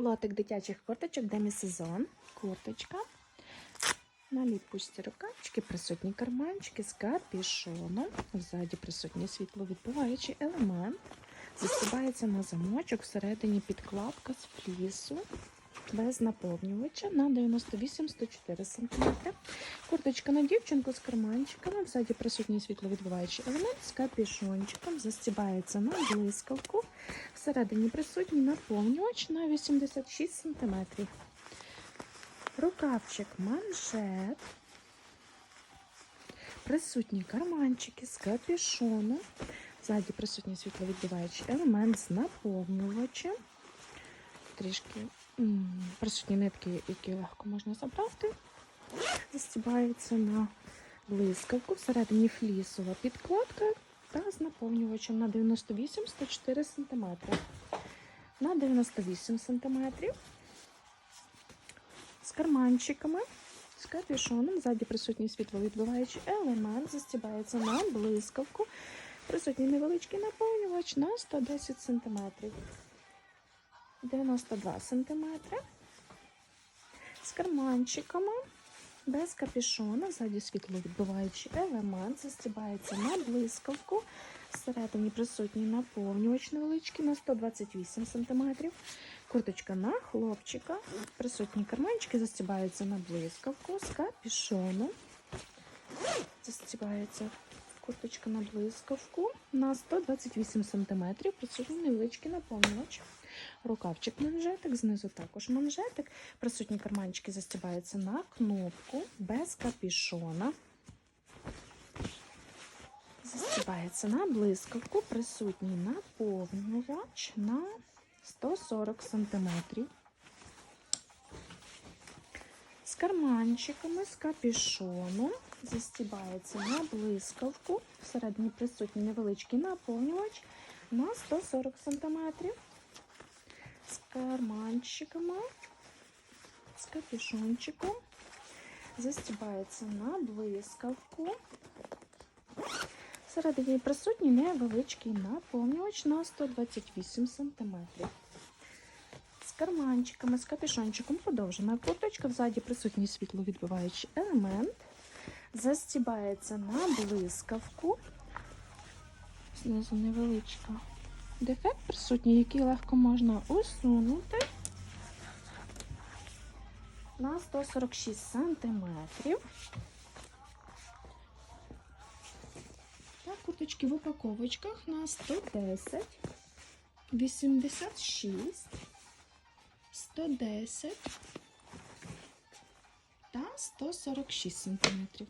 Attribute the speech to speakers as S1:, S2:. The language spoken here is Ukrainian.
S1: Лотик дитячих курточок, демісезон, курточка. На ліпучці рукавчики, присутні карманчики з капішоном. Ззаді присутній світловідбиваючий елемент. Застібається на замочок, всередині підкладка з флісу. Без наповнювача на 98-104 см. Курточка на дівчинку з карманчиками. Взаді присутній світловідбиваючий елемент з капішончиком. Застібається на блискавку. Всередині присутній наповнювач на 86 см. Рукавчик манжет. Присутні карманчики з капюшоном. Ззаді присутній світловідбиваючий елемент з наповнювачем. Трішки присутні нитки, які легко можна забрати. Застібається на блискавку. Всередині флісова підкладка та з наповнювачем на 98-104 см. На 98 см з карманчиками, з капюшоном. Ззаді присутній світловідбиваючий елемент, застібається на блискавку. Присутній невеличкий наповнювач на 110 см. 92 см. З карманчиками, без капюшона, ззаді світловідбиваючий елемент, застібається на блискавку. Всередині присутній наповнювач невеличкий на 128 см. Курточка на хлопчика. Присутні карманчики застібаються на блискавку з капюшоном. Застібається курточка на блискавку на 128 см. Присутній невеличкий наповнювач. Рукавчик манжетик, знизу також манжетик. Присутні карманчики застібаються на кнопку без капюшона. Застібається на блискавку, присутній наповнювач на 140 см. З карманчиками, з капюшоном. Застібається на блискавку. Всередині присутній невеличкий наповнювач на 140 см. З карманчиками, з капюшончиком. Застібається на блискавку. Всередині присутній невеличкий наповнювач на 128 см. З карманчиками, з капюшончиком подовжена курточка. Взаді присутній світловідбиваючий елемент. Застібається на блискавку. Знизу невеличка дефект присутній, який легко можна усунути. На 146 сантиметрів. Та курточки в упаковочках на 110, 86, 110 та 146 сантиметрів.